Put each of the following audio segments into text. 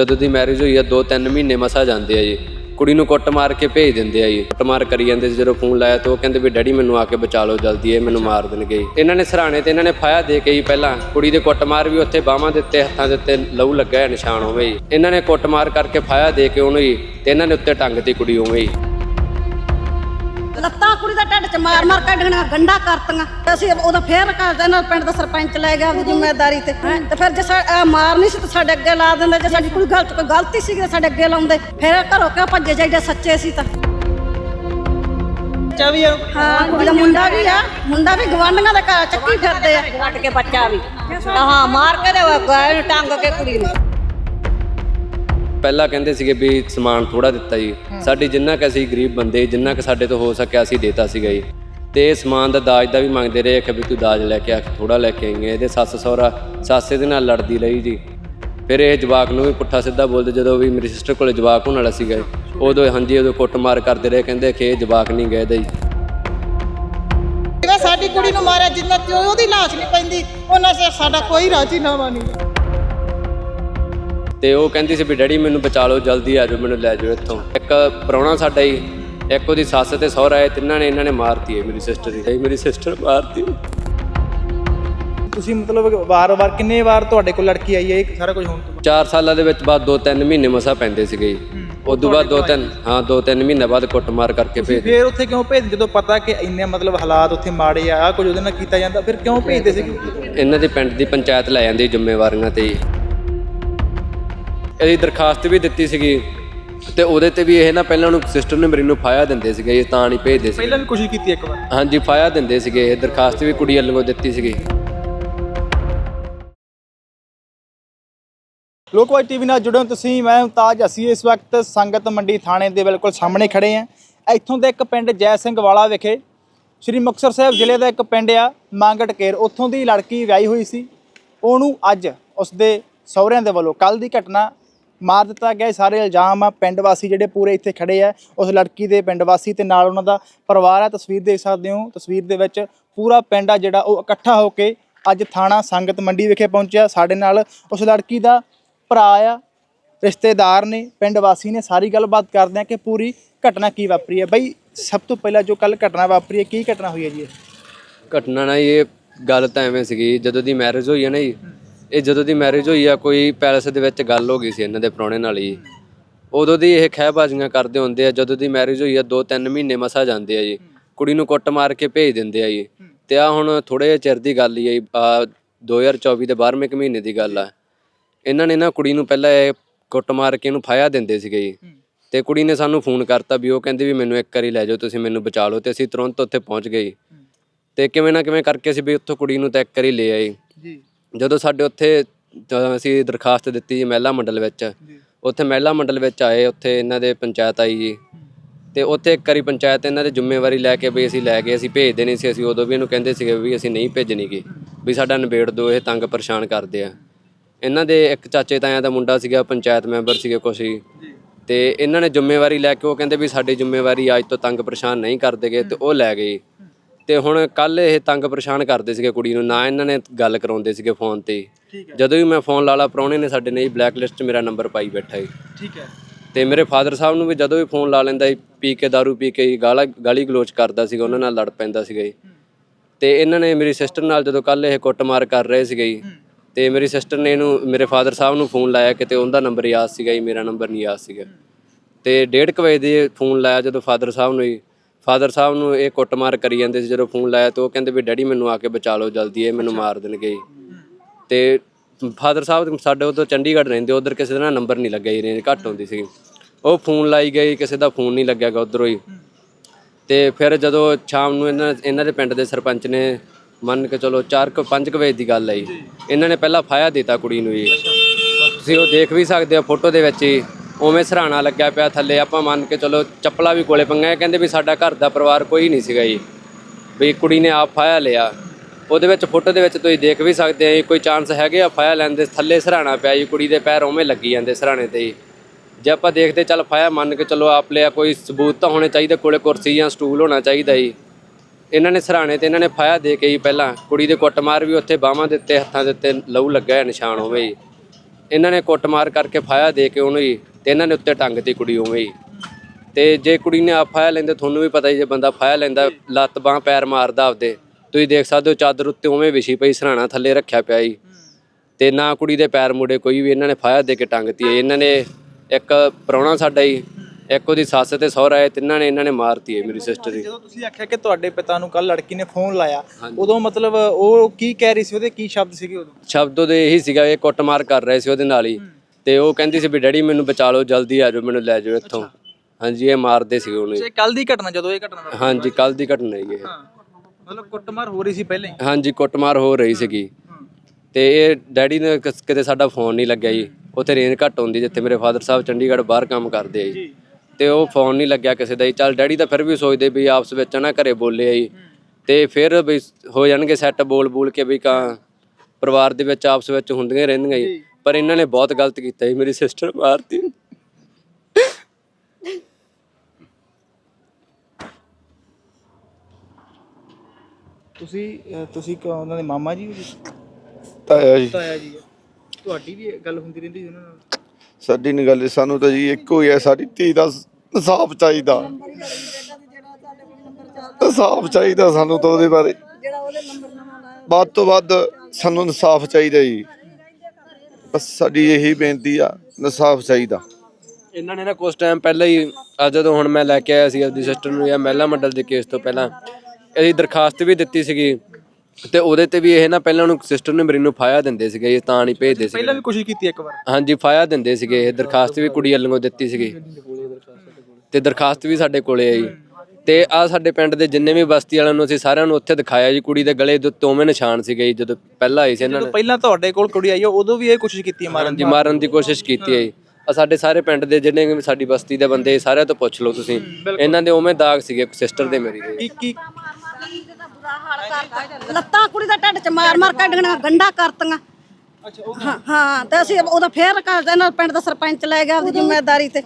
ਜਦੋਂ ਦੀ ਮੈਰਿਜ ਹੋਈ ਆ 2-3 ਮਹੀਨੇ ਮਸਾ ਜਾਂਦੇ ਆ ਜੀ। ਕੁੜੀ ਨੂੰ ਕੁੱਟ ਮਾਰ ਕੇ ਭੇਜ ਦਿੰਦੇ ਆ ਜੀ। ਕੁੱਟ ਮਾਰ ਕਰੀ ਜਾਂਦੇ ਸੀ, ਜਦੋਂ ਫੋਨ ਲਾਇਆ ਤਾਂ ਉਹ ਕਹਿੰਦੇ ਵੀ ਡੈਡੀ ਮੈਨੂੰ ਆ ਕੇ ਬਚਾ ਲਓ, ਜਲਦੀ ਇਹ ਮੈਨੂੰ ਮਾਰ ਦੇਣਗੇ ਇਹਨਾਂ ਨੇ ਸਰਾਣੇ ਤੇ ਇਹਨਾਂ ਨੇ ਫਾਇਆ ਦੇ ਕੇ ਹੀ ਪਹਿਲਾਂ। ਕੁੜੀ ਦੇ ਕੁੱਟ ਮਾਰ ਵੀ ਉੱਥੇ ਬਾਹਾਂ ਦੇ ਉੱਤੇ, ਹੱਥਾਂ ਦੇ ਉੱਤੇ ਲਹੂ ਲੱਗਾ ਨਿਸ਼ਾਨ ਹੋਵੇ ਜੀ। ਇਹਨਾਂ ਨੇ ਕੁੱਟ ਮਾਰ ਕਰਕੇ ਫਾਇਆ ਦੇ ਕੇ ਉਹਨੂੰ ਜੀ, ਤੇ ਇਹਨਾਂ ਨੇ ਉੱਤੇ ਟੰਗ ਟੰਗਤੀ ਕੁੜੀ ਉਵੇਂ ਹੀ ਲੱਤਾਂ ਕੁੜੀ ਦਾ ਢੱਡ ਚ ਮਾਰ ਮਾਰ ਕੱਢਣੀਆਂ ਗੰਡਾ ਕਰਤੀਆਂ ਤੇ ਅਸੀਂ ਉਦੋਂ ਫੇਰ ਕਰਦੇ ਨਾਲ ਪਿੰਡ ਦਾ ਸਰਪੰਚ ਲੈ ਗਿਆ ਉਹਦੀ ਜ਼ਿੰਮੇਵਾਰੀ ਤੇ। ਹੈਂ। ਤੇ ਫਿਰ ਜੇ ਸਾ- ਅਹ ਮਾਰ ਨਹੀਂ ਸੀ ਤਾਂ ਸਾਡੇ ਅੱਗੇ ਲਾ ਦਿੰਦੇ ਜੇ ਸਾਡੀ ਕੋਈ ਗਲਤ ਕੋਈ ਗਲਤੀ ਸੀ ਤਾਂ ਸਾਡੇ ਅੱਗੇ ਲਾਉਂਦੇ। ਫਿਰ ਘਰੋਂ ਕਿਉਂ ਭੱਜੇ ਜਾਈਦੇ ਸੱਚੇ ਸੀ ਤਾਂ। ਬੱਚਾ ਵੀ ਆ। ਹਾਂ ਕੁੜੀ ਦਾ ਮੁੰਡਾ ਵੀ ਆ। ਮੁੰਡਾ ਵੀ ਗਵਾਂਢੀਆਂ ਦੇ ਘਰ ਚੱਕੀ ਫਿਰਦੇ ਆ। ਕੱਟ ਕੇ ਬੱਚਾ ਵੀ। ਹਾਂ ਮਾਰ ਕੇ ਨੂੰ ਟੰਗ ਕੇ ਕੁੜੀ ਨੂੰ। ਪਹਿਲਾਂ ਕਹਿੰਦੇ ਸੀਗੇ ਵੀ ਸਮਾਨ ਥੋੜਾ ਦਿੱਤਾ ਜੀ। ਸਾਡੀ ਜਿੰਨਾ ਕਿ ਅਸੀਂ ਗਰੀਬ ਬੰਦੇ ਜਿੰਨਾ ਕਿ ਸਾਡੇ ਤੋਂ ਹੋ ਸਕਿਆ ਅਸੀਂ ਦੇਤਾ ਸੀਗਾ ਜੀ। ਤੇ ਇਹ ਸਮਾਨ ਦਾ ਦਾਜ ਦਾ ਵੀ ਮੰਗਦੇ ਰਹੇ ਕਿ ਵੀ ਤੂੰ ਦਾਜ ਲੈ ਕੇ ਆ ਥੋੜਾ ਲੈ ਕੇ ਆਈਏ ਇਹਦੇ ਸੱਸ ਸਹੁਰਾ ਸੱਸ ਇਹਦੇ ਨਾਲ ਲੜਦੀ ਰਹੀ ਜੀ। ਫਿਰ ਇਹ ਜਵਾਕ ਨੂੰ ਵੀ ਪੁੱਠਾ ਸਿੱਧਾ ਬੋਲਦੇ ਜਦੋਂ ਵੀ ਮੇਰੀ ਸਿਸਟਰ ਕੋਲੇ ਜਵਾਕ ਹੋਣ ਵਾਲਾ ਸੀਗਾ ਉਦੋਂ ਹਾਂਜੀ ਉਦੋਂ ਕੁੱਟਮਾਰ ਕਰਦੇ ਰਹੇ ਕਹਿੰਦੇ ਕਿ ਇਹ ਜਵਾਕ ਨਹੀਂ ਗਏ ਦਾ ਜੀ। ਜਿਹੜਾ ਸਾਡੀ ਕੁੜੀ ਨੂੰ ਮਾਰਿਆ ਜਿੰਨਾ ਉਹਦੀ ਲਾਸ਼ ਨਹੀਂ ਪੈਂਦੀ ਉਹਨਾਂ ਸਾਡਾ ਕੋਈ ਰਾਜੀਨਾਮਾ ਨਹੀਂ। ਤੇ ਉਹ ਕਹਿੰਦੀ ਸੀ ਵੀ ਡੈਡੀ ਮੈਨੂੰ ਬਚਾ ਲਓ ਜਲਦੀ ਆ ਜਾਓ ਮੈਨੂੰ ਲੈ ਜਾਓ ਇੱਥੋਂ। ਇੱਕ ਪ੍ਰਾਹੁਣਾ ਸਾਡਾ ਹੀ ਇੱਕ ਉਹਦੀ ਸੱਸ ਤੇ ਸਹੁਰਾ ਹੈ ਤਿੰਨਾਂ ਨੇ ਇਹਨਾਂ ਨੇ ਮਾਰਤੀ ਹੈ ਮੇਰੀ ਸਿਸਟਰ ਦੀ। ਮੇਰੀ ਸਿਸਟਰ ਮਾਰਤੀ ਤੁਸੀਂ ਮਤਲਬ ਵਾਰ-ਵਾਰ ਕਿੰਨੇ ਵਾਰ ਤੁਹਾਡੇ ਕੋਲ ਲੜਕੀ ਆਈ ਹੈ? ਇਹ ਸਾਰਾ ਕੁਝ ਹੋਣ ਤੋਂ ਬਾਅਦ। 4 ਸਾਲਾਂ ਦੇ ਵਿੱਚ ਬਾਅਦ 2-3 ਮਹੀਨੇ ਮਸਾ ਪੈਂਦੇ ਸੀਗੇ ਉਦੋਂ ਬਾਅਦ 2-3 ਹਾਂ 2-3 ਮਹੀਨੇ ਬਾਅਦ ਕੁੱਟਮਾਰ ਕਰਕੇ ਭੇਜ ਫਿਰ ਉੱਥੇ ਕਿਉਂ ਭੇਜ ਜਦੋਂ ਪਤਾ ਕਿ ਇੰਨੇ ਮਤਲਬ ਹਾਲਾਤ ਉੱਥੇ ਮਾੜੇ ਆ ਕੁਝ ਉਹਦੇ ਨਾਲ ਕੀਤਾ ਜਾਂਦਾ ਫਿਰ ਕਿਉਂ ਭੇਜਦੇ ਸੀ? ਇਹਨਾਂ ਦੇ ਪਿੰਡ ਦੀ ਪੰਚਾਇਤ ਲੈ ਜਾਂਦੀ ਜ਼ਿੰਮੇਵਾਰੀਆਂ ਤੇ। ਇਹਦੀ ਦਰਖਾਸਤ ਵੀ ਦਿੱਤੀ ਸੀਗੀ ਤੇ ਉਹਦੇ ਤੇ ਵੀ ਇਹ ਨਾ ਪਹਿਲਾਂ ਉਹਨੂੰ ਸਿਸਟਰ ਨੇ ਮੇਰੀ ਨੂੰ ਫਾਇਆ ਦਿੰਦੇ ਸੀਗੇ ਇਹ ਤਾਂ ਨਹੀਂ ਭੇਜਦੇ ਸੀ ਪਹਿਲਾਂ ਵੀ ਕੋਸ਼ਿਸ਼ ਕੀਤੀ ਇੱਕ ਵਾਰ? ਹਾਂਜੀ ਫਾਇਆ ਦਿੰਦੇ ਸੀਗੇ ਇਹ ਦਰਖਾਸਤ ਵੀ ਕੁੜੀ ਵੱਲੋਂ ਦਿੱਤੀ ਸੀਗੀ। ਲੋਕਵਾਈ ਟੀਵੀ ਨਾਲ ਜੁੜੇ ਹੋ ਤੁਸੀਂ ਮੈਂ ਮੁਮਤਾਜ ਅਸੀਂ ਇਸ ਵਕਤ ਸੰਗਤ ਮੰਡੀ ਥਾਣੇ ਦੇ ਬਿਲਕੁਲ ਸਾਹਮਣੇ ਖੜੇ ਆ ਇੱਥੋਂ ਦੇ ਇੱਕ ਪਿੰਡ ਜੈ ਸਿੰਘ ਵਾਲਾ ਵਿਖੇ ਸ਼੍ਰੀ ਮੁਕਤਸਰ ਸਾਹਿਬ ਜ਼ਿਲ੍ਹੇ ਦਾ ਇੱਕ ਪਿੰਡ ਆ ਮੰਗਟ ਕੇਰ। ਉੱਥੋਂ ਦੀ ਲੜਕੀ ਵਿਆਹੀ ਹੋਈ ਸੀ। ਉਹਨੂੰ ਅੱਜ ਉਸਦੇ ਸਹੁਰਿਆਂ ਦੇ ਵੱਲੋਂ ਕੱਲ ਦੀ ਘਟਨਾ ਮਾਰ ਦਿੱਤਾ ਗਿਆ। ਇਹ ਸਾਰੇ ਇਲਜ਼ਾਮ ਆ। ਪਿੰਡ ਵਾਸੀ ਜਿਹੜੇ ਪੂਰੇ ਇੱਥੇ ਖੜੇ ਆ, ਉਸ ਲੜਕੀ ਦੇ ਪਿੰਡ ਵਾਸੀ ਤੇ ਨਾਲ ਉਹਨਾਂ ਦਾ ਪਰਿਵਾਰ ਆ। ਤਸਵੀਰ ਦੇਖ ਸਕਦੇ ਹੋ। ਤਸਵੀਰ ਦੇ ਵਿੱਚ ਪੂਰਾ ਪਿੰਡ ਆ ਜਿਹੜਾ ਉਹ ਇਕੱਠਾ ਹੋ ਕੇ ਅੱਜ ਥਾਣਾ ਸੰਗਤ ਮੰਡੀ ਵਿਖੇ ਪਹੁੰਚਿਆ। ਸਾਡੇ ਨਾਲ ਉਸ ਲੜਕੀ ਦਾ ਭਰਾ ਆ। ਰਿਸ਼ਤੇਦਾਰ ਨੇ, ਪਿੰਡ ਵਾਸੀ ਨੇ ਸਾਰੀ ਗੱਲਬਾਤ ਕਰਦੇ ਆ ਕਿ ਪੂਰੀ ਘਟਨਾ ਕੀ ਵਾਪਰੀ ਹੈ। ਬਈ, ਸਭ ਤੋਂ ਪਹਿਲਾਂ ਜੋ ਕੱਲ ਘਟਨਾ ਵਾਪਰੀ ਹੈ, ਕੀ ਘਟਨਾ ਹੋਈ ਹੈ ਜੀ ਘਟਨਾ ਨਾ ਇਹ ਗੱਲ ਤਾਂ ਐਵੇਂ ਸੀਗੀ, ਜਦੋਂ ਦੀ ਮੈਰਿਜ ਹੋਈ ਹੈ ਨਾ ਜੀ ਇਹ ਜਦੋਂ ਦੀ ਮੈਰਿਜ ਹੋਈ ਆ ਕੋਈ ਪੈਲਸ ਦੇ ਵਿੱਚ ਗੱਲ ਹੋ ਗਈ ਸੀ ਇਹਨਾਂ ਦੇ ਪ੍ਰਾਹੁਣੇ ਨਾਲ ਹੀ। ਉਦੋਂ ਦੀ ਇਹ ਖਹਿਬਾਜ਼ੀਆਂ ਕਰਦੇ ਹੁੰਦੇ ਆ ਜਦੋਂ ਦੀ ਮੈਰਿਜ ਹੋਈ ਆ 2-3 ਮਹੀਨੇ ਮਸਾ ਜਾਂਦੇ ਆ ਜੀ। ਕੁੜੀ ਨੂੰ ਕੁੱਟ ਮਾਰ ਕੇ ਭੇਜ ਦਿੰਦੇ ਆ ਜੀ। ਤੇ ਆ ਹੁਣ ਥੋੜੇ ਜਿਹੇ ਚਿਰ ਦੀ ਗੱਲ ਹੀ ਆ ਜੀ, ਆ 2024 ਦੇ 12ਵੇਂ ਕੁ ਮਹੀਨੇ ਦੀ ਗੱਲ ਆ। ਇਹਨਾਂ ਨੇ ਨਾ ਕੁੜੀ ਨੂੰ ਪਹਿਲਾਂ ਇਹ ਕੁੱਟ ਮਾਰ ਕੇ ਇਹਨੂੰ ਫਾਇਆ ਦਿੰਦੇ ਸੀਗੇ ਜੀ। ਤੇ ਕੁੜੀ ਨੇ ਸਾਨੂੰ ਫੋਨ ਕਰਤਾ ਵੀ ਉਹ ਕਹਿੰਦੀ ਵੀ ਮੈਨੂੰ ਇੱਕ ਵਾਰੀ ਲੈ ਜਾਓ ਤੁਸੀਂ ਮੈਨੂੰ ਬਚਾ ਲਓ ਤੇ ਅਸੀਂ ਤੁਰੰਤ ਉੱਥੇ ਪਹੁੰਚ ਗਏ। ਤੇ ਕਿਵੇਂ ਨਾ ਕਿਵੇਂ ਕਰਕੇ ਅਸੀਂ ਵੀ ਉੱਥੋਂ ਕੁੜੀ ਨੂੰ ਤਾਂ ਇੱਕ ਵਾਰੀ ਲੈ ਆਏ ਜੀ। ਜਦੋਂ ਸਾਡੇ ਉੱਥੇ ਅਸੀਂ ਦਰਖਾਸਤ ਦਿੱਤੀ ਜੀ ਮਹਿਲਾ ਮੰਡਲ ਵਿੱਚ ਉੱਥੇ ਮਹਿਲਾ ਮੰਡਲ ਵਿੱਚ ਆਏ ਉੱਥੇ ਇਹਨਾਂ ਦੇ ਪੰਚਾਇਤ ਆਈ ਜੀ। ਤੇ ਉੱਥੇ ਇੱਕ ਵਾਰੀ ਪੰਚਾਇਤ ਇਹਨਾਂ ਦੇ ਜ਼ਿੰਮੇਵਾਰੀ ਲੈ ਕੇ ਵੀ ਅਸੀਂ ਲੈ ਗਏ ਅਸੀਂ ਭੇਜਦੇ ਨਹੀਂ ਸੀ ਅਸੀਂ ਉਦੋਂ ਵੀ ਇਹਨੂੰ ਕਹਿੰਦੇ ਸੀਗੇ ਵੀ ਅਸੀਂ ਨਹੀਂ ਭੇਜਣੀ ਗੀ ਵੀ ਸਾਡਾ ਨਿਬੇੜ ਦਿਓ ਇਹ ਤੰਗ ਪਰੇਸ਼ਾਨ ਕਰਦੇ ਆ। ਇਹਨਾਂ ਦੇ ਇੱਕ ਚਾਚੇ ਤਾਇਆਂ ਦਾ ਮੁੰਡਾ ਸੀਗਾ ਪੰਚਾਇਤ ਮੈਂਬਰ ਸੀਗੇ ਕੁਛ ਹੀ। ਤੇ ਇਹਨਾਂ ਨੇ ਜ਼ਿੰਮੇਵਾਰੀ ਲੈ ਕੇ ਉਹ ਕਹਿੰਦੇ ਵੀ ਸਾਡੀ ਜ਼ਿੰਮੇਵਾਰੀ ਅੱਜ ਤੋਂ ਤੰਗ ਪਰੇਸ਼ਾਨ ਨਹੀਂ ਕਰਦੇਗੇ ਤੇ ਉਹ ਲੈ ਗਏ ਤੇ ਹੁਣ ਕੱਲ ਇਹ ਤੰਗ ਪਰੇਸ਼ਾਨ ਕਰਦੇ ਸੀਗੇ ਕੁੜੀ ਨੂੰ ਨਾ ਇਹਨਾਂ ਨੇ ਗੱਲ ਕਰਾਉਂਦੇ ਸੀਗੇ ਫੋਨ ਤੇ। ਜਦੋਂ ਵੀ ਮੈਂ ਫੋਨ ਲਾਲਾ ਪ੍ਰਾਹੁਣੇ ਨੇ ਸਾਡੇ ਨੇ ਬਲੈਕ ਲਿਸਟ 'ਚ ਮੇਰਾ ਨੰਬਰ ਪਾਈ ਬੈਠਾ ਹੈ ਠੀਕ ਹੈ। ਤੇ ਮੇਰੇ ਫਾਦਰ ਸਾਹਿਬ ਨੂੰ ਵੀ ਜਦੋਂ ਵੀ ਫੋਨ ਲਾ ਲੈਂਦਾ ਸੀ ਪੀ ਕੇ दारू ਪੀ ਕੇ ਗਾਲਾਂ ਗਾਲੀ ਗਲੋਚ ਕਰਦਾ ਸੀਗਾ ਉਹਨਾਂ ਨਾਲ ਲੜ ਪੈਂਦਾ ਸੀਗਾ ਜੀ। ਤੇ ਇਹਨਾਂ ਨੇ ਮੇਰੀ ਸਿਸਟਰ ਨਾਲ ਜਦੋਂ ਕੱਲ ਇਹ ਕੁੱਟਮਾਰ ਕਰ ਰਹੇ ਸੀਗੇ ਜੀ ਤੇ ਮੇਰੀ ਸਿਸਟਰ ਨੇ ਇਹਨੂੰ ਮੇਰੇ ਫਾਦਰ ਸਾਹਿਬ ਨੂੰ ਫੋਨ ਲਾਇਆ ਕਿਤੇ ਉਹਦਾ ਨੰਬਰ ਯਾਦ ਸੀਗਾ ਜੀ ਮੇਰਾ ਨੰਬਰ ਨਹੀਂ ਯਾਦ ਸੀਗਾ। ਤੇ 1:30 ਵਜੇ ਦੇ ਫੋਨ ਲਾਇਆ ਜਦੋਂ ਫਾਦਰ ਸਾਹਿਬ ਨੂੰ ਜੀ ਫਾਦਰ ਸਾਹਿਬ ਨੂੰ ਇਹ ਕੁੱਟਮਾਰ ਕਰੀ ਜਾਂਦੇ ਸੀ ਜਦੋਂ ਫੋਨ ਲਾਇਆ ਤੇ ਉਹ ਕਹਿੰਦੇ ਵੀ ਡੈਡੀ ਮੈਨੂੰ ਆ ਕੇ ਬਚਾ ਲਓ ਜਲਦੀ ਇਹ ਮੈਨੂੰ ਮਾਰ ਦੇਣਗੇ। ਤੇ ਫਾਦਰ ਸਾਹਿਬ ਸਾਡੇ ਉਦੋਂ ਚੰਡੀਗੜ੍ਹ ਰਹਿੰਦੇ ਉਧਰ ਕਿਸੇ ਦਾ ਨੰਬਰ ਨਹੀਂ ਲੱਗਿਆ ਜੀ ਰੇਂਜ ਘੱਟ ਹੁੰਦੀ ਸੀ ਉਹ ਫੋਨ ਲਾਈ ਗਈ ਕਿਸੇ ਦਾ ਫੋਨ ਨਹੀਂ ਲੱਗਿਆਗਾ ਉਧਰੋਂ ਹੀ। ਤੇ ਫਿਰ ਜਦੋਂ ਸ਼ਾਮ ਨੂੰ ਇਹਨਾਂ ਇਹਨਾਂ ਦੇ ਪਿੰਡ ਦੇ ਸਰਪੰਚ ਨੇ ਮੰਨ ਕੇ ਚਲੋ 4 ਕੁ 5 ਵਜੇ ਦੀ ਗੱਲ ਜੀ। ਇਹਨਾਂ ਨੇ ਪਹਿਲਾਂ ਫਾਇਆ ਦਿੱਤਾ ਕੁੜੀ ਨੂੰ ਜੀ। ਤੁਸੀਂ ਉਹ ਦੇਖ ਵੀ ਸਕਦੇ ਹੋ ਫੋਟੋ ਦੇ ਵਿੱਚ ਹੀ। ਉਵੇਂ ਸਰਾਣਾ ਲੱਗਿਆ ਪਿਆ ਥੱਲੇ ਆਪਾਂ ਮੰਨ ਕੇ ਚਲੋ ਚੱਪਲਾਂ ਵੀ ਕੋਲੇ ਪੰਗਾ ਕਹਿੰਦੇ ਵੀ ਸਾਡਾ ਘਰ ਦਾ ਪਰਿਵਾਰ ਕੋਈ ਨਹੀਂ ਸੀਗਾ ਜੀ। ਵੀ ਕੁੜੀ ਨੇ ਆਪ ਫਾਇਆ ਲਿਆ। ਉਹਦੇ ਵਿੱਚ ਫੋਟੋ ਦੇ ਵਿੱਚ ਤੁਸੀਂ ਦੇਖ ਵੀ ਸਕਦੇ ਆ ਜੀ, ਕੋਈ ਚਾਂਸ ਹੈਗੇ ਆ ਫਾਇਆ ਲੈਣ ਦੇ ਥੱਲੇ ਸਰਾਣਾ ਪਿਆ ਜੀ ਕੁੜੀ ਦੇ ਪੈਰ ਉਵੇਂ ਲੱਗੀ ਜਾਂਦੇ ਸਰਾਣੇ ਤੇ ਹੀ ਜੇ ਆਪਾਂ ਦੇਖਦੇ ਚੱਲ ਫਾਇਆ ਮੰਨ ਕੇ ਚਲੋ ਆਪ ਲਿਆ ਕੋਈ ਸਬੂਤ ਤਾਂ ਹੋਣੇ ਚਾਹੀਦੇ ਕੋਲੇ ਕੁਰਸੀ ਜਾਂ ਸਟੂਲ ਹੋਣਾ ਚਾਹੀਦਾ ਜੀ। ਇਹਨਾਂ ਨੇ ਸਰਾਣੇ ਤੇ ਇਹਨਾਂ ਨੇ ਫਾਇਆ ਦੇ ਕੇ ਜੀ ਪਹਿਲਾਂ ਕੁੜੀ ਦੇ ਕੁੱਟਮਾਰ ਵੀ ਉੱਥੇ ਬਾਹਾਂ ਦੇ ਉੱਤੇ ਹੱਥਾਂ ਦੇ ਉੱਤੇ ਲਹੂ ਲੱਗਾ ਹੈ ਨਿਸ਼ਾਨ ਹੋਵੇ ਜੀ। ਇਹਨਾਂ ਨੇ ਕੁੱਟਮਾਰ ਕਰਕੇ ਫਾਇਆ ਦੇ ਕੇ ਉਹਨੂੰ ਜੀ ਤੇ ਇਹਨਾਂ ਨੇ ਉੱਤੇ ਟੰਗਤੀ ਕੁੜੀ ਉਵੇਂ ਹੀ। ਤੇ ਜੇ ਕੁੜੀ ਨੇ ਆਪ ਫਾਇਆ ਲੈਂਦੇ ਤੁਹਾਨੂੰ ਵੀ ਪਤਾ ਹੀ ਜੇ ਬੰਦਾ ਫਾਇਆ ਲੈਂਦਾ ਲੱਤ ਬਾਹ ਪੈਰ ਮਾਰਦਾ ਆਪਦੇ। ਤੁਸੀਂ ਦੇਖ ਸਕਦੇ ਹੋ ਚਾਦਰ ਉੱਤੇ ਉਵੇਂ ਵਿਛੀ ਪਈ ਸਰਾਣਾ ਥੱਲੇ ਰੱਖਿਆ ਪਿਆ ਜੀ। ਤੇ ਨਾ ਕੁੜੀ ਦੇ ਪੈਰ ਮੁੜੇ ਕੋਈ ਵੀ ਇਹਨਾਂ ਨੇ ਫਾਇਆ ਦੇ ਕੇ ਟੰਗਤੀ ਹੈ। ਇਹਨਾਂ ਨੇ ਇੱਕ ਪ੍ਰਾਹੁਣਾ ਸਾਡਾ ਹੀ ਇੱਕ ਉਹਦੀ ਸੱਸ ਤੇ ਸਹੁਰਾ ਹੈ ਤਿੰਨਾਂ ਨੇ ਇਹਨਾਂ ਨੇ ਮਾਰਤੀ ਹੈ ਮੇਰੀ ਸਿਸਟਰ ਦੀ। ਜਦੋਂ ਤੁਸੀਂ ਆਖਿਆ ਕਿ ਤੁਹਾਡੇ ਪਿਤਾ ਨੂੰ ਕੱਲ ਲੜਕੀ ਨੇ ਫੋਨ ਲਾਇਆ ਉਦੋਂ ਮਤਲਬ ਉਹ ਕੀ ਕਹਿ ਰਹੀ ਸੀ? ਉਹਦੇ ਕੀ ਸ਼ਬਦ ਸੀਗੇ ਉਦੋਂ? ਸ਼ਬਦ ਉਹਦੇ ਇਹੀ ਸੀਗਾ ਇਹ ਕੁੱਟਮਾਰ ਕਰ ਰਹੇ ਸੀ ਉਹਦੇ ਨਾਲ ਹੀ। ਤੇ ਉਹ ਕਹਿੰਦੀ ਸੀ ਵੀ ਡੈਡੀ ਮੈਨੂੰ ਬਚਾ ਲਓ ਜਲਦੀ ਆ ਜਾਓ ਮੈਨੂੰ ਲੈ ਜਾਓ ਇੱਥੋਂ। ਹਾਂਜੀ ਇਹ ਮਾਰਦੇ ਸੀ ਉਹਨੂੰ। ਇਹ ਕੱਲ ਦੀ ਘਟਨਾ ਜਦੋਂ ਇਹ ਘਟਨਾ ਵਾਪਰੀ। ਹਾਂਜੀ ਕੱਲ ਦੀ ਘਟਨਾ ਹੈ ਇਹ। ਹਾਂ ਮਤਲਬ ਕੁੱਟਮਾਰ ਹੋ ਰਹੀ ਸੀ ਪਹਿਲਾਂ ਹੀ। ਹਾਂਜੀ ਕੁੱਟਮਾਰ ਹੋ ਰਹੀ ਸੀਗੀ। ਤੇ ਇਹ ਡੈਡੀ ਨੇ ਕਿਸ- ਕਿਤੇ ਸਾਡਾ ਫੋਨ ਨਹੀਂ ਲੱਗਿਆ ਜੀ। ਉੱਥੇ ਰੇਂਜ ਘੱਟ ਹੁੰਦੀ ਜਿੱਥੇ ਮੇਰੇ ਫਾਦਰ ਸਾਹਿਬ ਚੰਡੀਗੜ੍ਹ ਬਾਹਰ ਕੰਮ ਕਰਦੇ ਆ ਜੀ। ਤੇ ਉਹ ਫੋਨ ਨਹੀਂ ਲੱਗਿਆ ਕਿਸੇ ਦਾ ਜੀ। ਚੱਲ ਡੈਡੀ ਤਾਂ ਫਿਰ ਵੀ ਸੋਚਦੇ ਵੀ ਆਪਸ ਵਿੱਚ ਨਾ ਘਰੇ ਬੋਲੇ ਆ ਜੀ। ਤੇ ਫਿਰ ਵੀ ਹੋ ਜਾਣਗੇ ਸੈੱਟ ਬੋਲ ਬੋਲ ਕੇ ਵੀ ਕਾਂ ਪਰਿਵਾਰ ਦੇ ਵਿੱਚ ਆਪਸ ਵਿੱਚ ਹੁੰਦੀਆਂ ਹੀ ਰਹਿੰਦੀਆਂ ਜੀ। ਪਰ ਇਹਨਾਂ ਨੇ ਬਹੁਤ ਗਲਤ ਕੀਤਾ ਜੀ ਮੇਰੀ ਸਿਸਟਰ ਮਾਰਤੀ। ਤੁਸੀਂ ਅਹ, ਤੁਸੀਂ ਕ- ਉਹਨਾਂ ਦੇ ਮਾਮਾ ਜੀ ਹੋ ਜੀ? ਤਾਇਆ ਜੀ। ਤਾਇਆ ਜੀ ਆ। ਤੁਹਾਡੀ ਵੀ ਇਹ ਗੱਲ ਹੁੰਦੀ ਰਹਿੰਦੀ ਸੀ ਉਹਨਾਂ ਨਾਲ? ਸਾਡੀ ਨਹੀਂ ਗੱਲ ਸਾਨੂੰ ਤਾਂ ਜੀ ਇੱਕੋ ਹੀ ਹੈ ਸਾਡੀ ਧੀ ਦਾ ਇਨਸਾਫ ਚਾਹੀਦਾ। ਇਨਸਾਫ ਚਾਹੀਦਾ ਸਾਨੂੰ ਤਾਂ ਉਹਦੇ ਬਾਰੇ। ਵੱਧ ਤੋਂ ਵੱਧ ਸਾਨੂੰ ਇਨਸਾਫ ਚਾਹੀਦਾ ਜੀ। ਬਸ ਸਾਡੀ ਇਹੀ ਬੇਨਤੀ ਆ ਇਨਸਾਫ ਚਾਹੀਦਾ। ਇਹਨਾਂ ਨੇ ਨਾ ਕੁਝ ਟਾਈਮ ਪਹਿਲਾਂ ਹੀ ਅੱਜ ਜਦੋਂ ਹੁਣ ਮੈਂ ਲੈ ਕੇ ਆਇਆ ਸੀ ਆਪਦੀ ਸਿਸਟਰ ਨੂੰ ਜਾਂ ਮਹਿਲਾ ਮੰਡਲ ਦੇ ਕੇਸ ਤੋਂ ਪਹਿਲਾਂ ਇਹਦੀ ਦਰਖਾਸਤ ਵੀ ਦਿੱਤੀ ਸੀਗੀ। ਤੇ ਉਹਦੇ ਤੇ ਵੀ ਇਹ ਨਾ ਪਹਿਲਾਂ ਉਹਨੂੰ ਸਿਸਟਰ ਨੂੰ ਮੇਰੀ ਨੂੰ ਫਾਇਆ ਦਿੰਦੇ ਸੀਗੇ ਇਹ ਤਾਂ ਨਹੀਂ ਭੇਜਦੇ ਸੀਗੇ। ਪਹਿਲਾਂ ਵੀ ਕੋਸ਼ਿਸ਼ ਕੀਤੀ ਇੱਕ ਵਾਰ? ਹਾਂਜੀ ਫਾਇਆ ਦਿੰਦੇ ਸੀਗੇ ਇਹ ਦਰਖਾਸਤ ਵੀ ਕੁੜੀ ਵੱਲੋਂ ਦਿੱਤੀ ਸੀਗੀ। ਤੇ ਦਰਖਾਸਤ ਵੀ ਸਾਡੇ ਕੋਲੇ ਆਈ। ਤੇ ਆ ਸਾਡੇ ਪਿੰਡ ਦੇ ਜਿੰਨੇ ਵੀ ਬਸਤੀ ਵਾਲਿਆਂ ਨੂੰ ਅਸੀਂ ਸਾਰਿਆਂ ਨੂੰ ਉੱਥੇ ਦਿਖਾਇਆ ਜੀ ਕੁੜੀ ਦੇ ਗਲੇ ਦੇ ਉੱਤੇ ਉਵੇਂ ਨਿਸ਼ਾਨ ਸੀਗੇ ਜੀ ਜਦੋਂ ਪਹਿਲਾਂ ਆਈ ਸੀ ਇਹਨਾਂ ਨੇ। ਪਹਿਲਾਂ ਤੁਹਾਡੇ ਕੋਲ ਕੁੜੀ ਆਈ ਆ, ਉਦੋਂ ਵੀ ਇਹ ਕੋਸ਼ਿਸ਼ ਕੀਤੀ ਹੈ ਮਾਰਨ ਹਾਂਜੀ ਮਾਰਨ ਦੀ ਕੋਸ਼ਿਸ਼ ਕੀਤੀ ਹੈ ਜੀ। ਆ ਸਾਡੇ ਸਾਰੇ ਪਿੰਡ ਦੇ ਜਿਹੜੇ ਵੀ ਸਾਡੀ ਬਸਤੀ ਦੇ ਬੰਦੇ ਸਾਰਿਆਂ ਤੋਂ ਪੁੱਛ ਲਓ ਤੁਸੀਂ। ਇਹਨਾਂ ਦੇ ਉਵੇਂ ਦਾਗ ਸੀਗੇ ਸਿਸਟਰ ਦੇ ਮੇਰੀ ਦੇ। ਕੀ ਕੀ ਲੱਤਾਂ ਕੁੜੀ ਦਾ ਢੱਡ ਚ ਮਾਰ ਮਾਰ ਕੱਢਣੀਆਂ ਗੰਡਾ ਕਰਤੀਆਂ। ਹਾਂ ਹਾਂ ਤੇ ਅਸੀਂ ਉਹਦਾ ਫੇਰ ਕਰਦੇ ਨਾਲ ਪਿੰਡ ਦਾ ਸਰਪੰਚ ਲੈ ਗਿਆ ਆਪਦੀ ਜ਼ਿੰਮੇਵਾਰੀ ਤੇ।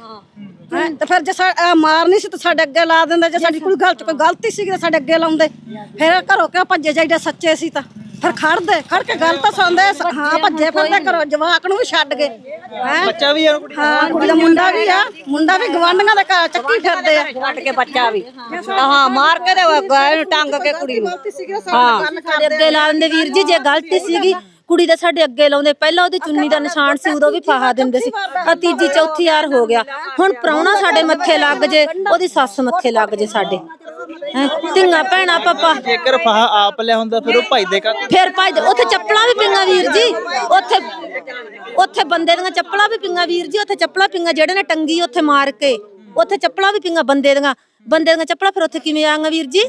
ਹੈਂ? ਤੇ ਫਿਰ ਜੇ ਸਾ- ਅਹ ਮਾਰਨੀ ਸੀ ਤਾਂ ਸਾਡੇ ਅੱਗੇ ਲਾ ਦਿੰਦੇ ਜੇ ਸਾਡੀ ਕੋਈ ਗਲਤ ਕੋਈ ਗਲਤੀ ਸੀ ਤਾਂ ਸਾਡੇ ਅੱਗੇ ਲਾਉਂਦੇ। ਫਿਰ ਘਰੋਂ ਕਿਉਂ ਭੱਜੇ ਜਾਈਦੇ ਸੱਚੇ ਸੀ ਤਾਂ? ਫਿਰ ਖੜਦੇ ਖੜ ਕੇ ਗੱਲ ਤਾਂ ਸੁਣਦੇ ਹਾਂ ਭੱਜੇ ਫਿਰਦੇ ਘਰੋਂ ਜਵਾਕ ਨੂੰ ਵੀ ਛੱਡ ਗਏ ਹੈਂ? ਬੱਚਾ ਵੀ ਆ ਕੁੜੀ ਹਾਂ ਕੁੜੀ ਦਾ ਮੁੰਡਾ ਵੀ ਆ। ਮੁੰਡਾ ਵੀ ਗਵਾਂਢੀਆਂ ਦੇ ਘਰ ਚੱਕੀ ਫਿਰਦੇ ਆ। ਛੱਡ ਕੇ ਬੱਚਾ ਵੀ। ਹਾਂ ਮਾਰ ਕੇ ਨੂੰ ਟੰਗ ਕੇ ਕੁੜੀ ਨੂੰ। ਹਾਂ। ਸਾਡੇ ਅੱਗੇ ਲਾ ਦਿੰਦੇ ਵੀਰ ਜੀ ਜੇ ਗਲਤੀ ਸੀਗੀ ਕੁੜੀ ਦਾ ਸਾਡੇ ਅੱਗੇ ਲਾਉਂਦੇ ਪਹਿਲਾਂ ਉਹਦੀ ਚੁੰਨੀ ਦਾ ਨਿਸ਼ਾਨ ਸੀ ਉਦੋਂ ਵੀ ਫਾਹਾ ਦਿੰਦੇ ਸੀ। ਆ ਤੀਜੀ ਚੌਥੀ ਯਾਰ ਹੋ ਗਿਆ। ਹੁਣ ਪ੍ਰਾਹੁਣਾ ਸਾਡੇ ਮੱਥੇ ਲੱਗ ਜੇ ਉਹਦੀ ਸੱਸ ਮੱਥੇ ਲੱਗ ਜੇ ਸਾਡੇ। ਹੈਂ ਧੀਆਂ ਭੈਣਾਂ ਪਾਪਾ। ਜੇਕਰ ਫਾਹਾ ਆਪ ਲਿਆ ਹੁੰਦਾ ਫਿਰ ਉਹ ਭਾਈ ਦੇ ਕਾ ਫਿਰ ਭਾਈ ਉੱਥੇ ਚੱਪਲਾਂ ਵੀ ਪਿੰਗਾ ਵੀਰ ਜੀ ਉੱਥੇ ਉੱਥੇ ਬੰਦੇ ਦੀਆਂ ਚੱਪਲਾਂ ਵੀ ਪਿੰਗਾ ਵੀਰ ਜੀ ਉੱਥੇ ਚੱਪਲਾਂ ਪਿੰਗਾ ਜਿਹੜੇ ਨੇ ਟੰਗੀ ਉੱਥੇ ਮਾਰ ਕੇ ਉੱਥੇ ਚੱਪਲਾਂ ਵੀ ਪਿੰਗਾ ਬੰਦੇ ਦੀਆਂ। ਬੰਦੇ ਦੀਆਂ ਚੱਪਲਾਂ ਫਿਰ ਉੱਥੇ ਕਿਵੇਂ ਆਂਗਾ ਵੀਰ ਜੀ?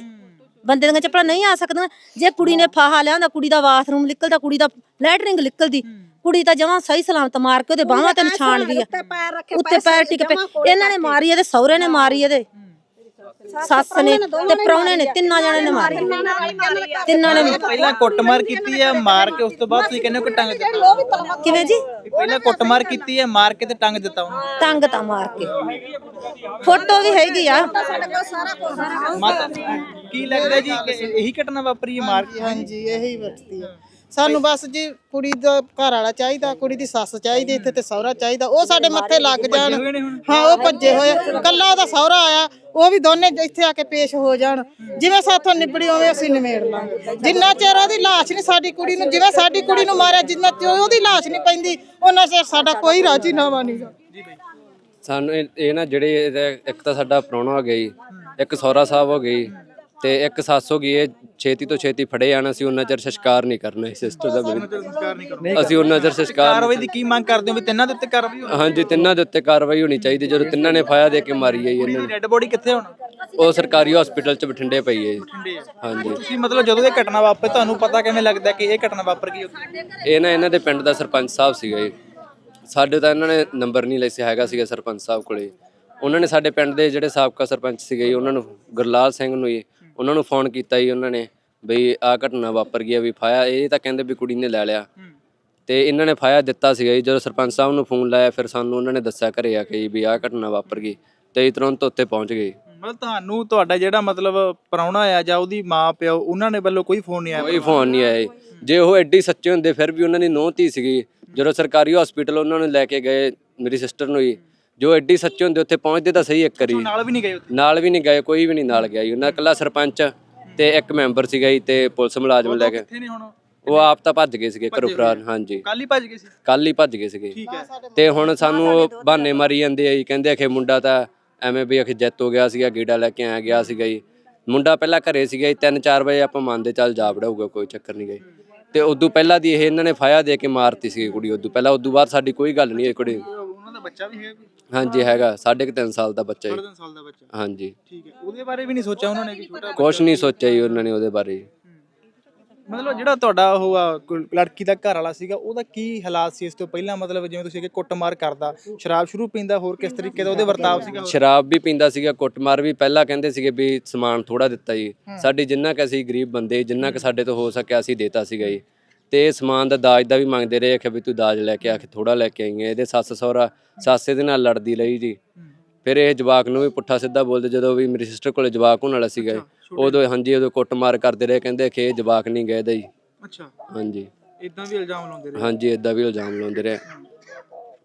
ਬੰਦੇ ਦੀਆਂ ਚੱਪਲਾਂ ਨਹੀਂ ਆ ਸਕਦੀਆਂ। ਜੇ ਕੁੜੀ ਨੇ ਫਾਹਾ ਲਿਆ ਹੁੰਦਾ ਕੁੜੀ ਦਾ ਬਾਥਰੂਮ ਨਿਕਲਦਾ ਕੁੜੀ ਦਾ ਲੈਟਰਿੰਗ ਨਿਕਲਦੀ ਕੁੜੀ ਤਾਂ ਜਮਾਂ ਸਹੀ ਸਲਾਮਤ ਮਾਰ ਕੇ ਉਹਦੇ ਬਾਹਾਂ ਤੇ ਨਿਸ਼ਾਨ ਵੀ ਆ। ਉੱਤੇ ਪੈਰ ਟਿਕ ਪਏ ਇਹਨਾਂ ਨੇ ਮਾਰੀ ਇਹਦੇ ਸਹੁਰੇ ਨੇ ਮਾਰੀ ਇਹਦੇ। ਸੱਸ ਨੇ ਤੇ ਪ੍ਰਾਹੁਣੇ ਨੇ ਤਿੰਨਾਂ ਜਣੇ ਨੇ ਮਾਰੀ। ਤਿੰਨਾਂ ਨੇ ਪਹਿਲਾਂ ਕੁੱਟਮਾਰ ਕੀਤੀ ਹੈ ਮਾਰ ਕੇ ਉਸ ਤੋਂ ਬਾਅਦ ਤੁਸੀਂ ਕਹਿੰਦੇ ਹੋ ਕਿ ਟੰਗ ਦਿੱਤਾ। ਕਿਵੇਂ ਜੀ? ਪਹਿਲਾਂ ਕੁੱਟਮਾਰ ਕੀਤੀ ਹੈ ਮਾਰ ਕੇ ਤੇ ਟੰਗ ਦਿੱਤਾ ਉਹਨੂੰ। ਟੰਗ ਤਾਂ ਮਾਰ ਕੇ। ਫੋਟੋ ਵੀ ਹੈਗੀ ਆ। ਮਾਤਾ ਕੀ ਲੱਗਦਾ ਜੀ ਕਿ ਇਹੀ ਘਟਨਾ ਵਾਪਰੀ ਹੈ ਮਾਰ ਕੇ ਹਾਂਜੀ ਇਹੀ ਵਰਤਦੀ ਹੈ ਸਾਨੂੰ ਬਸ ਜੀ ਕੁੜੀ ਦਾ ਘਰ ਵਾਲਾ ਚਾਹੀਦਾ ਕੁੜੀ ਦੀ ਸੱਸ ਚਾਹੀਦੀ ਇੱਥੇ ਤੇ ਸਹੁਰਾ ਚਾਹੀਦਾ ਉਹ ਸਾਡੇ ਮੱਥੇ ਲੱਗ ਜਾਣ। ਹਾਂ ਉਹ ਭੱਜੇ ਹੋਏ। ਕੱਲਾ ਉਹਦਾ ਸਹੁਰਾ ਆਇਆ ਉਹ ਵੀ ਦੋਨੇ ਇੱਥੇ ਆ ਕੇ ਪੇਸ਼ ਹੋ ਜਾਣ। ਜਿਵੇਂ ਸਾਥੋਂ ਨਿਬੜੀ ਉਵੇਂ ਅਸੀਂ ਨਿਮੇੜ ਲਾਂਗੇ। ਜਿੰਨਾ ਚਿਰ ਉਹਦੀ ਲਾਸ਼ ਨਹੀਂ ਸਾਡੀ ਕੁੜੀ ਨੂੰ ਜਿਵੇਂ ਸਾਡੀ ਕੁੜੀ ਨੂੰ ਮਾਰਿਆ ਜਿੰਨਾ ਚਿਰ ਉਹਦੀ ਲਾਸ਼ ਨਹੀਂ ਪੈਂਦੀ ਉਹਨਾਂ ਚਿਰ ਸਾਡਾ ਕੋਈ ਰਾਜੀਨਾਮਾ ਨਹੀਂਗਾ ਸਾਨੂੰ ਇਹ ਇਹ ਨਾ ਜਿਹੜੇ ਇਹਦੇ- ਇੱਕ ਤਾਂ ਸਾਡਾ ਪ੍ਰਾਹੁਣਾ ਹੋ ਗਿਆ ਜੀ ਇੱਕ ਸਹੁਰਾ ਸਾਹਿਬ ਹੋ ਗਈ ਤੇ ਇੱਕ ਸੱਸ ਹੋ ਗਈ ਇਹ ਛੇਤੀ ਤੋਂ ਛੇਤੀ ਫੜੇ ਜਾਣਾ ਸੀ ਉਹਨਾਂ ਚਿਰ ਸੰਸਕਾਰ ਨਹੀਂ ਕਰਨਾ ਸਿਸਟਰ ਦਾ ਮੇਰੀ ਸੰਸਕਾਰ ਨਹੀਂ ਕਰਨਾ। ਅਸੀਂ ਉਹਨਾਂ ਚਿਰ ਸੰਸਕਾਰ ਕਾਰਵਾਈ ਦੀ ਕੀ ਮੰਗ ਕਰਦੇ ਹੋ ਵੀ ਤਿੰਨਾਂ ਦੇ ਉੱਤੇ ਕਾਰਵਾਈ ਹੋਣੀ ਹਾਂਜੀ ਤਿੰਨਾਂ ਦੇ ਉੱਤੇ ਕਾਰਵਾਈ ਹੋਣੀ ਚਾਹੀਦੀ ਜਦੋਂ ਤਿੰਨਾਂ ਨੇ ਫਾਇਆ ਦੇ ਕੇ ਮਾਰੀ ਹੈ ਜੀ ਇਹਨਾਂ ਦੀ ਡੈੱਡ ਬੋਡੀ ਕਿੱਥੇ ਹੁਣ? ਨੂੰ ਉਹ ਸਰਕਾਰੀ ਹਸਪੀਟਲ 'ਚ ਬਠਿੰਡੇ ਪਈ ਹੈ ਜੀ। ਹਾਂਜੀ। ਤੁਸੀਂ ਮਤਲਬ ਜਦੋਂ ਇਹ ਘਟਨਾ ਵਾਪਰੇ ਤੁਹਾਨੂੰ ਪਤਾ ਕਿਵੇਂ ਲੱਗਦਾ ਕਿ ਇਹ ਘਟਨਾ ਵਾਪਰ ਗਈ ਉੱਥੇ? ਇਹ ਨਾ ਇਹਨਾਂ ਦੇ ਪਿੰਡ ਦਾ ਸਰਪੰਚ ਸਾਹਿਬ ਸੀਗਾ ਜੀ। ਸਾਡੇ ਤਾਂ ਇਹਨਾਂ ਨੇ ਨੰਬਰ ਨਹੀਂ ਲਿਆ ਹੈਗਾ ਸੀਗਾ ਸਰਪੰਚ ਸਾਹਿਬ ਕੋਲੇ। ਉਹਨਾਂ ਨੇ ਸਾਡੇ ਪਿੰਡ ਦੇ ਜਿਹੜੇ ਸਾਬਕਾ ਸਰਪੰਚ ਸੀਗੇ ਜੀ ਉਹਨਾਂ ਨੂੰ ਗੁਰਲਾਲ ਸਿੰਘ ਨੂੰ ਜੀ ਉਹਨਾਂ ਨੂੰ ਫੋਨ ਕੀਤਾ ਜੀ ਉਹਨਾਂ ਨੇ ਬਈ ਆ ਘਟਨਾ ਵਾਪਰ ਗਈ ਆ ਵੀ ਫਾਇਆ ਇਹ ਤਾਂ ਕਹਿੰਦੇ ਵੀ ਕੁੜੀ ਨੇ ਲੈ ਲਿਆ। ਤੇ ਇਹਨਾਂ ਨੇ ਫਾਇਆ ਦਿੱਤਾ ਸੀਗਾ ਜੀ। ਜਦੋਂ ਸਰਪੰਚ ਸਾਹਿਬ ਨੂੰ ਫੋਨ ਲਾਇਆ ਫਿਰ ਸਾਨੂੰ ਉਹਨਾਂ ਨੇ ਦੱਸਿਆ ਘਰੇ ਆ ਕੇ ਜੀ ਵੀ ਆ ਘਟਨਾ ਵਾਪਰ ਗਈ ਤੇ ਤੁਰੰਤ ਉੱਥੇ ਪਹੁੰਚ ਗਏ। ਮਤਲਬ ਤੁਹਾਨੂੰ ਤੁਹਾਡਾ ਜਿਹੜਾ ਮਤਲਬ ਪ੍ਰਾਹੁਣਾ ਆ ਜਾਂ ਉਹਦੀ ਮਾਂ ਪਿਓ ਉਹਨਾਂ ਨੇ ਵੱਲੋਂ ਕੋਈ ਫੋਨ ਨਹੀਂ ਆਇਆ? ਕੋਈ ਫੋਨ ਨਹੀਂ ਆਇਆ ਜੀ। ਜੇ ਉਹ ਐਡੀ ਸੱਚੇ ਹੁੰਦੇ ਫਿਰ ਵੀ ਉਹਨਾਂ ਦੀ ਨੋਹ ਧੀ ਸੀਗੀ। ਜਦੋਂ ਸਰਕਾਰੀ ਹਸਪੀਟਲ ਉਹਨਾਂ ਨੂੰ ਲੈ ਕੇ ਗਏ ਮੇਰੀ ਸਿਸਟਰ ਨੂੰ ਹੀ ਜੋ ਐਡੀ ਸੱਚੇ ਹੁੰਦੇ ਉੱਥੇ ਪਹੁੰਚਦੇ ਤਾਂ ਸਹੀ ਇੱਕ ਵਾਰੀ। ਨਾਲ ਵੀ ਨਹੀਂ ਗਏ ਉੱਥੇ? ਨਾਲ ਵੀ ਨਹੀਂ ਗਏ ਕੋਈ ਵੀ ਨਹੀਂ ਨਾਲ ਗਿਆ ਜੀ। ਉਹਨਾਂ ਇਕੱਲਾ ਸਰਪੰਚ ਤੇ ਇੱਕ ਮੈਂਬਰ ਸੀਗਾ ਜੀ ਤੇ ਪੁਲਿਸ ਮੁਲਾਜ਼ਮ ਲੈ ਕੇ। ਕਿੱਥੇ ਨੇ ਹੁਣ? ਉਹ ਆਪ ਤਾਂ ਭੱਜ ਗਏ ਸੀਗੇ ਘਰੋਂ ਫਰਾਰ ਹਾਂਜੀ। ਕੱਲ ਹੀ ਭੱਜ ਗਏ ਸੀ? ਕੱਲ ਹੀ ਭੱਜ ਗਏ ਸੀਗੇ। ਠੀਕ ਹੈ। ਤੇ ਹੁਣ ਸਾਨੂੰ ਉਹ ਬਹਾਨੇ ਮਾਰੀ ਜਾਂਦੇ ਆ ਜੀ ਕਹਿੰਦੇ ਆਖੇ ਮੁੰਡਾ ਤਾਂ ਐਵੇਂ ਵੀ ਆਖੇ ਜੈਤ ਹੋ ਗਿਆ ਸੀਗਾ ਗੀੜਾ ਲੈ ਕੇ ਆਇਆ ਗਿਆ ਸੀਗਾ ਜੀ। ਮੁੰਡਾ ਪਹਿਲਾਂ ਘਰੇ ਸੀਗਾ ਜੀ 3-4 ਵਜੇ ਆਪਾਂ ਮੰਨਦੇ ਚੱਲ ਜਾ ਵੜਾਊਗਾ ਕੋਈ ਚੱਕਰ ਨਹੀਂ ਗਈ ਤੇ ਉਦੋਂ ਪਹਿਲਾਂ ਦੀ ਇਹ ਇਹਨਾਂ ਨੇ ਫਾਇਆ ਦੇ ਕੇ ਮਾਰਤੀ ਸੀ ਕੁੜੀ ਉਦੋਂ। ਪਹਿਲਾਂ ਉਦੋਂ ਬਾਅਦ ਸਾਡੀ ਕੋਈ ਗੱਲ ਨਹੀਂ ਹੋਈ ਕੁੜੀ ਬੱਚਾ ਵੀ ਹੈ ਕੋਈ? ਹਾਂਜੀ ਹੈਗਾ। ਸਾਢੇ ਕੁ ਤਿੰਨ ਸਾਲ ਦਾ ਬੱਚਾ ਜੀ। 3 ਸਾਲ ਦਾ ਬੱਚਾ। ਹਾਂਜੀ। ਠੀਕ ਹੈ। ਉਹਦੇ ਬਾਰੇ ਵੀ ਨਹੀਂ ਸੋਚਿਆ ਉਹਨਾਂ ਨੇ ਕਿ ਛੋਟਾ ਕੁਛ ਨਹੀਂ ਸੋਚਿਆ ਜੀ ਉਹਨਾਂ ਨੇ ਉਹਦੇ ਬਾਰੇ ਮਤਲਬ ਜਿਹੜਾ ਤੁਹਾਡਾ ਉਹ ਆ ਲੜਕੀ ਦਾ ਘਰ ਵਾਲਾ ਸੀਗਾ ਉਹਦਾ ਕੀ ਹਾਲਾਤ ਸੀ ਇਸ ਤੋਂ ਪਹਿਲਾਂ? ਮਤਲਬ ਜਿਵੇਂ ਤੁਸੀਂ ਕਿ ਕੁੱਟਮਾਰ ਕਰਦਾ ਸ਼ਰਾਬ ਸ਼ੁਰੂ ਪੀਂਦਾ ਹੋਰ ਕਿਸ ਤਰੀਕੇ ਦਾ ਉਹਦੇ ਵਰਤਾਵ ਸੀਗਾ? ਸ਼ਰਾਬ ਵੀ ਪੀਂਦਾ ਸੀਗਾ ਕੁੱਟਮਾਰ ਵੀ ਪਹਿਲਾਂ ਕਹਿੰਦੇ ਸੀਗੇ ਵੀ ਸਮਾਨ ਥੋੜਾ ਦਿੱਤਾ ਜੀ। ਸਾਡੀ ਜਿੰਨਾ ਕਿ ਅਸੀਂ ਗਰੀਬ ਬੰਦੇ ਜਿੰਨਾ ਕਿ ਸਾਡੇ ਤੋਂ ਹੋ ਸਕਿਆ ਅਸੀਂ ਦੇਤਾ ਸੀਗਾ ਜੀ। ਤੇ ਸਮਾਨ ਦਾ ਦਾਜ ਦਾ ਵੀ ਮੰਗਦੇ ਰਹੇ ਕਿ ਵੀ ਤੂੰ ਦਾਜ ਲੈ ਕੇ ਆ ਕੇ ਥੋੜਾ ਲੈ ਕੇ ਆਈ ਹੈ ਇਹਦੇ ਸੱਸ ਸਹੁਰਾ ਸੱਸ ਇਹਦੇ ਨਾਲ ਲੜਦੀ ਰਹੀ ਜੀ। ਫਿਰ ਇਹ ਜਵਾਕ ਨੂੰ ਵੀ ਪੁੱਠਾ ਸਿੱਧਾ ਬੋਲਦੇ ਜਦੋਂ ਵੀ ਮੇਰੀ ਸਿਸਟਰ ਕੋਲੇ ਜਵਾਕ ਹੋਣ ਵਾਲਾ ਸੀਗਾ ਉਦੋਂ ਹਾਂਜੀ ਉਦੋਂ ਕੁੱਟਮਾਰ ਕਰਦੇ ਰਹੇ ਕਹਿੰਦੇ ਕਿ ਇਹ ਜਵਾਕ ਨਹੀਂ ਗਏ ਦਾ ਜੀ। ਅੱਛਾ। ਹਾਂਜੀ। ਇਦਾਂ ਵੀ ਇਲਜ਼ਾਮ ਲਾਉਂਦੇ ਰਹੇ? ਹਾਂਜੀ ਇਦਾਂ ਵੀ ਇਲਜ਼ਾਮ ਲਾਉਂਦੇ ਰਹੇ।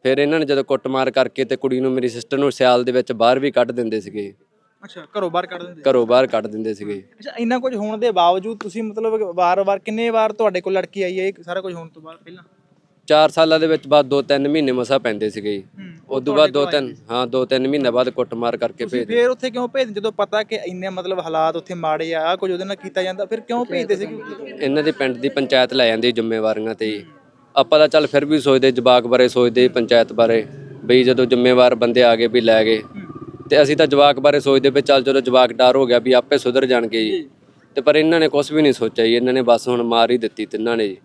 ਫਿਰ ਇਹਨਾਂ ਨੇ ਜਦੋਂ ਕੁੱਟਮਾਰ ਕਰਕੇ ਤੇ ਕੁੜੀ ਨੂੰ ਮੇਰੀ ਸਿਸਟਰ ਨੂੰ ਸਿਆਲ ਦੇ ਵਿੱਚ ਬਾਹਰ ਵੀ ਕੱਢ ਦਿੰਦੇ ਸੀਗੇ। ਅੱਛਾ ਘਰੋਂ ਬਾਹਰ ਕੱਢ ਦਿੰਦੇ ਘਰੋਂ ਬਾਹਰ ਕੱਢ ਦਿੰਦੇ ਸੀਗੇ ਅੱਛਾ ਇੰਨਾ ਕੁਝ ਹੋਣ ਦੇ ਬਾਵਜੂਦ ਤੁਸੀਂ ਮਤਲਬ ਵਾਰ-ਵਾਰ ਕਿੰਨੇ ਵਾਰ ਤੁਹਾਡੇ ਕੋਲ ਲੜਕੀ ਆਈ ਹੈ? ਇਹ ਸਾਰਾ ਕੁਝ ਹੋਣ ਤੋਂ ਬਾਅਦ ਪਹਿਲਾਂ? 4 ਸਾਲਾਂ ਦੇ ਵਿੱਚ ਬਾਅਦ 2-3 ਮਹੀਨੇ ਮਸਾ ਪੈਂਦੇ ਸੀਗੇ ਜੀ। ਉਦੋਂ ਬਾਅਦ 2-3 ਹਾਂ 2-3 ਮਹੀਨੇ ਬਾਅਦ ਕੁੱਟਮਾਰ ਕਰਕੇ ਭੇਜ ਫੇਰ ਉੱਥੇ ਕਿਉਂ ਭੇਜ ਜਦੋਂ ਪਤਾ ਕਿ ਇੰਨੇ ਮਤਲਬ ਹਾਲਾਤ ਉੱਥੇ ਮਾੜੇ ਆ ਕੁਝ ਉਹਦੇ ਨਾਲ ਕੀਤਾ ਜਾਂਦਾ ਫਿਰ ਕਿਉਂ ਭੇਜਦੇ ਸੀ? ਇਹਨਾਂ ਦੀ ਪਿੰਡ ਦੀ ਪੰਚਾਇਤ ਲੈ ਜਾਂਦੀ ਜ਼ਿੰਮੇਵਾਰੀਆਂ ਤੇ। ਆਪਾਂ ਤਾਂ ਚੱਲ ਫਿਰ ਵੀ ਸੋਚਦੇ ਜਵਾਕ ਬਾਰੇ ਸੋਚਦੇ ਪੰਚਾਇਤ ਬਾਰੇ ਬਈ ਜਦੋਂ ਜ਼ਿੰਮੇਵਾਰ ਬੰਦੇ ਆ ਗਏ ਵੀ ਲੈ ਗਏ। ਤੇ ਅਸੀਂ ਤਾਂ ਜਵਾਕ ਬਾਰੇ ਸੋਚਦੇ ਵੀ ਚੱਲ ਜਦੋਂ ਜਵਾਕ ਡਰ ਹੋ ਗਿਆ ਵੀ ਆਪੇ ਸੁਧਰ ਜਾਣਗੇ ਜੀ। ਤੇ ਪਰ ਇਹਨਾਂ ਨੇ ਕੁਝ ਵੀ ਨਹੀਂ ਸੋਚਿਆ ਜੀ ਇਹਨਾਂ ਨੇ ਬਸ ਹੁਣ ਮਾਰ ਹੀ ਦਿੱਤੀ ਤਿੰਨਾਂ ਨੇ ਜੀ।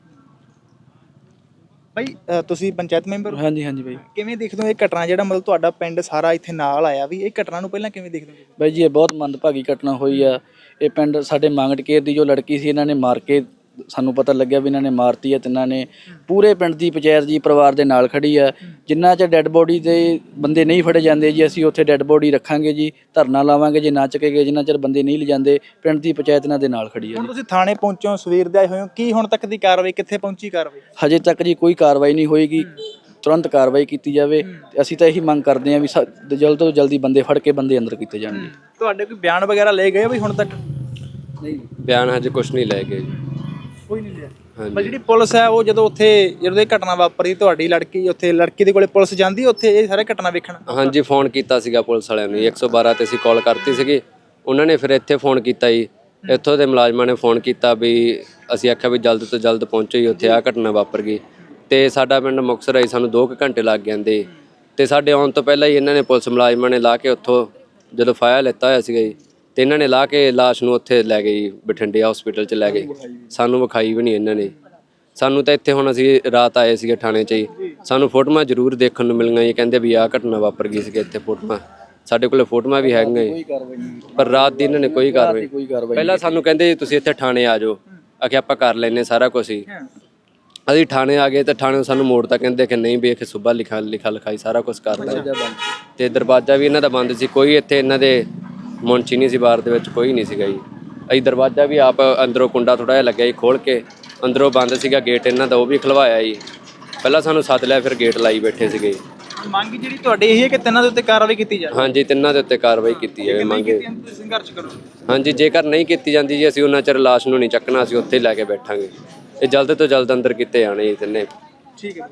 ਭਾਈ ਅ, ਤੁਸੀਂ ਪੰਚਾਇਤ ਮੈਂਬਰ ਹੋ? ਹਾਂਜੀ ਹਾਂਜੀ ਬਾਈ। ਕਿਵੇਂ ਦੇਖਦੇ ਹੋ ਇਹ ਘਟਨਾ ਜਿਹੜਾ ਮਤਲਬ ਤੁਹਾਡਾ ਪਿੰਡ ਸਾਰਾ ਇੱਥੇ ਨਾਲ ਆਇਆ ਵੀ ਇਹ ਘਟਨਾ ਨੂੰ ਪਹਿਲਾਂ ਕਿਵੇਂ ਦੇਖਦੇ ਹੋ? ਬਾਈ ਜੀ ਇਹ ਬਹੁਤ ਮੰਦਭਾਗੀ ਘਟਨਾ ਹੋਈ ਆ। ਇਹ ਪਿੰਡ ਸਾਡੇ ਮੰਗਟ ਕੇਰ ਦੀ ਜੋ ਲੜਕੀ ਸੀ ਇਹਨਾਂ ਨੇ ਮਾਰ ਕੇ ਸਾਨੂੰ ਪਤਾ ਲੱਗਿਆ ਵੀ ਇਹਨਾਂ ਨੇ ਮਾਰਤੀ ਆ ਤਿੰਨਾਂ ਨੇ ਪੂਰੇ ਪਿੰਡ ਦੀ ਪੰਚਾਇਤ ਜੀ ਪਰਿਵਾਰ ਦੇ ਨਾਲ ਖੜੀ ਆ ਜਿੰਨਾ ਚ ਡੈੱਡ ਬੋਡੀ ਦੇ ਬੰਦੇ ਨਹੀਂ ਫੜੇ ਜਾਂਦੇ ਜੀ ਅਸੀਂ ਉੱਥੇ ਡੈੱਡ ਬੋਡੀ ਰੱਖਾਂਗੇ ਜੀ ਧਰਨਾ ਲਾਵਾਂਗੇ ਜੇ ਨਾ ਚੱਕੇ ਗਏ ਜਿੰਨਾ ਚਿਰ ਬੰਦੇ ਨਹੀਂ ਲਿਜਾਂਦੇ ਪਿੰਡ ਦੀ ਪੰਚਾਇਤ ਇਹਨਾਂ ਦੇ ਨਾਲ ਖੜੀ ਆ ਹੁਣ ਤੁਸੀਂ ਥਾਣੇ ਪਹੁੰਚੇ ਹੋ ਸਵੇਰ ਦੇ ਆਏ ਹੋਏ ਹੋ ਕੀ ਹੁਣ ਤੱਕ ਦੀ ਕਾਰਵਾਈ ਕਿੱਥੇ ਪਹੁੰਚੀ ਕਾਰਵਾਈ? ਹਜੇ ਤੱਕ ਜੀ ਕੋਈ ਕਾਰਵਾਈ ਨਹੀਂ ਹੋਏਗੀ ਤੁਰੰਤ ਕਾਰਵਾਈ ਕੀਤੀ ਜਾਵੇ। ਤੇ ਅਸੀਂ ਤਾਂ ਇਹੀ ਮੰਗ ਕਰਦੇ ਹਾਂ ਵੀ ਸਾ- ਜਲਦ ਤੋਂ ਜਲਦੀ ਬੰਦੇ ਫੜ ਕੇ ਬੰਦੇ ਅੰਦਰ ਕੀਤੇ ਜਾਣ ਜੀ। ਤੁਹਾਡੇ ਕੋਈ ਬਿਆਨ ਵਗੈਰਾ ਲਏ ਗਏ ਵੀ ਹੁਣ ਤੱਕ? ਬਿਆਨ ਹਜੇ ਕੁਝ ਨਹੀਂ ਲੈ ਗਏ ਜੀ। ਕੋਈ ਨਹੀਂ ਲਿਆ। ਪਰ ਹਾਂਜੀ ਜਿਹੜੀ ਪੁਲਿਸ ਹੈ ਉਹ ਜਦੋਂ ਉੱਥੇ ਜਦੋਂ ਇਹ ਘਟਨਾ ਵਾਪਰੀ ਤੁਹਾਡੀ ਲੜਕੀ ਉੱਥੇ ਲੜਕੀ ਦੇ ਕੋਲੇ ਪੁਲਿਸ ਜਾਂਦੀ ਉੱਥੇ ਇਹ ਸਾਰੇ ਘਟਨਾ ਵੇਖਣ? ਹਾਂਜੀ ਫੋਨ ਕੀਤਾ ਸੀਗਾ ਪੁਲਿਸ ਵਾਲਿਆਂ ਨੂੰ ਜੀ, 112 ਤੇ ਅਸੀਂ ਕਾਲ ਕਰਤੀ ਸੀਗੀ। ਉਹਨਾਂ ਨੇ ਫਿਰ ਇੱਥੇ ਫੋਨ ਕੀਤਾ ਜੀ। ਇੱਥੋਂ ਦੇ ਮੁਲਾਜ਼ਮਾਂ ਨੇ ਫੋਨ ਕੀਤਾ ਵੀ ਅਸੀਂ ਆਖਿਆ ਵੀ ਜਲਦ ਤੋਂ ਜਲਦ ਪਹੁੰਚੋ ਜੀ ਉੱਥੇ ਆ ਘਟਨਾ ਵਾਪਰ ਗਈ। ਤੇ ਸਾਡਾ ਪਿੰਡ ਮੁਕਤਸਰ ਆਈ ਸਾਨੂੰ 2 ਘੰਟੇ ਲੱਗ ਜਾਂਦੇ। ਤੇ ਸਾਡੇ ਆਉਣ ਤੋਂ ਪਹਿਲਾਂ ਹੀ ਇਹਨਾਂ ਨੇ ਪੁਲਿਸ ਮੁਲਾਜ਼ਮਾਂ ਨੇ ਲਾ ਕੇ ਉੱਥੋਂ ਜਦੋਂ ਫਾਇਆ ਲੈਤਾ ਹੋਇਆ ਸੀਗਾ ਜੀ ਤੇ ਇਹਨਾਂ ਨੇ ਲਾ ਕੇ ਲਾਸ਼ ਨੂੰ ਉੱਥੇ ਲੈ ਗਏ ਜੀ, ਬਠਿੰਡੇ ਹਸਪੀਟਲ 'ਚ ਲੈ ਗਏ। ਸਾਨੂੰ ਵਿਖਾਈ ਵੀ ਨਹੀਂ ਇਹਨਾਂ ਨੇ। ਸਾਨੂੰ ਤਾਂ ਇੱਥੇ ਹੁਣ ਅਸੀਂ ਰਾਤ ਆਏ ਸੀਗੇ ਥਾਣੇ 'ਚ ਹੀ ਸਾਨੂੰ ਫੋਟੋਆਂ ਜ਼ਰੂਰ ਦੇਖਣ ਨੂੰ ਮਿਲੀਆਂ ਜੀ। ਕਹਿੰਦੇ ਵੀ ਆਹ ਘਟਨਾ ਵਾਪਰ ਗਈ ਸੀਗੀ ਇੱਥੇ ਫੋਟੋਆਂ। ਸਾਡੇ ਕੋਲੇ ਫੋਟੋਆਂ ਵੀ ਹੈਗੀਆਂ ਜੀ। ਕਾਰਵਾਈ ਨਹੀਂ ਪਰ ਰਾਤ ਦੀ ਇਹਨਾਂ ਨੇ ਕੋਈ ਕਾਰਵਾਈ ਕੋਈ ਕਾਰਵਾਈ ਪਹਿਲਾਂ ਸਾਨੂੰ ਕਹਿੰਦੇ ਜੀ ਤੁਸੀਂ ਇੱਥੇ ਥਾਣੇ ਆ ਜਾਓ। ਆਖੇ ਆਪਾਂ ਕਰ ਲੈਨੇ ਸਾਰਾ ਕੁਝ ਹੀ ਅਸੀਂ ਥਾਣੇ ਆ ਗਏ ਤੇ ਥਾਣੇ ਸਾਨੂੰ ਮੋੜ ਤਾਂ ਕਹਿੰਦੇ ਕਿ ਨਹੀਂ ਵੀ ਇਹ ਸੁਬਾ ਲਿਖਾ ਲਿਖਾ ਲਿਖਾਈ ਸਾਰਾ ਕੁਝ ਕਰਦਾ ਤੇ ਦਰਵਾਜ਼ਾ ਵੀ ਇਹਨਾਂ ਦਾ ਬੰਦ ਸੀ। ਕੋਈ ਇੱਥੇ ਇਹਨਾਂ ਦੇ ਮੁੰਚੀ ਨਹੀਂ ਸੀ ਬਾਰ ਦੇ ਵਿੱਚ ਕੋਈ ਨਹੀਂ ਸੀਗਾ ਜੀ। ਅਸੀਂ ਦਰਵਾਜ਼ਾ ਵੀ ਆਪ ਅੰਦਰੋਂ ਕੁੰਡਾ ਥੋੜਾ ਜਿਹਾ ਲੱਗਿਆ ਜੀ ਖੋਲ ਕੇ ਅੰਦਰੋਂ ਬੰਦ ਸੀਗਾ ਗੇਟ ਇਹਨਾਂ ਦਾ ਉਹ ਵੀ ਖਲਵਾਇਆ ਜੀ। ਪਹਿਲਾਂ ਸਾਨੂੰ ਸੱਦ ਲਿਆ ਫਿਰ ਗੇਟ ਲਾਈ ਬੈਠੇ ਸੀਗੇ ਮੰਗ ਜਿਹੜੀ ਤੁਹਾਡੀ ਇਹ ਹੈ ਕਿ ਤਿੰਨਾਂ ਦੇ ਉੱਤੇ ਕਾਰਵਾਈ ਕੀਤੀ ਜਾਵੇ? ਹਾਂਜੀ ਤਿੰਨਾਂ ਦੇ ਉੱਤੇ ਕਾਰਵਾਈ ਕੀਤੀ ਜਾਵੇ ਮੰਗੇ ਕੀਤੀ ਤੁਸੀਂ ਸੰਘਰਸ਼ ਕਰੋ। ਹਾਂਜੀ ਜੇਕਰ ਨਹੀਂ ਕੀਤੀ ਜਾਂਦੀ ਜੀ ਅਸੀਂ ਉਹਨਾਂ ਚਿਰ ਲਾਸ਼ ਨੂੰ ਨਹੀਂ ਚੱਕਣਾ ਅਸੀਂ ਉੱਥੇ ਹੀ ਲੈ ਕੇ ਬੈਠਾਂਗੇ। ਇਹ ਜਲਦ ਤੋਂ ਜਲਦ ਅੰਦਰ ਕੀਤੇ ਜਾਣੇ ਜੀ ਤਿੰਨੇ। ਠੀਕ ਹੈ